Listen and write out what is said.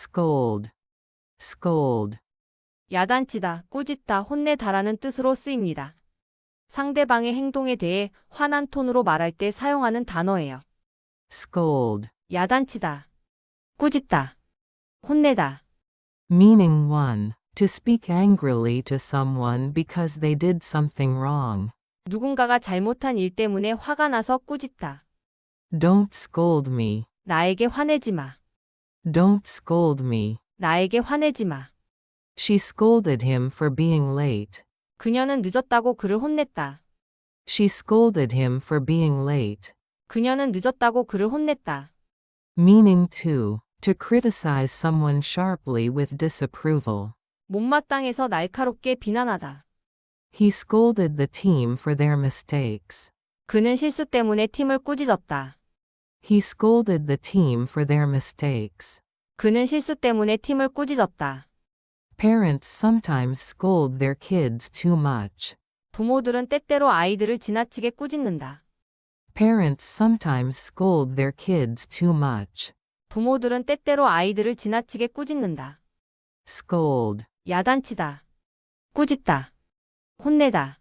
scold, scold, 야단치다, 꾸짖다, 혼내다라는 뜻으로 쓰입니다. 상대방의 행동에 대해 화난 톤으로 말할 때 사용하는 단어예요. scold, 야단치다, 꾸짖다, 혼내다. meaning 1. To speak angrily to someone because they did something wrong. 누군가가 잘못한 일 때문에 화가 나서 꾸짖다. Don't scold me, 나에게 화내지 마. Don't scold me. 나에게 화내지 마. She scolded him for being late. 그녀는 늦었다고 그를 혼냈다. She scolded him for being late. 그녀는 늦었다고 그를 혼냈다. Meaning 2. To criticize someone sharply with disapproval. 못마땅해서 날카롭게 비난하다. He scolded the team for their mistakes. 그는 실수 때문에 팀을 꾸짖었다. He scolded the team for their mistakes. 그는 실수 때문에 팀을 꾸짖었다. Parents sometimes scold their kids too much. 부모들은 때때로 아이들을 지나치게 꾸짖는다. Parents sometimes scold their kids too much. 부모들은 때때로 아이들을 지나치게 꾸짖는다. Scold, 야단치다. 꾸짖다. 혼내다.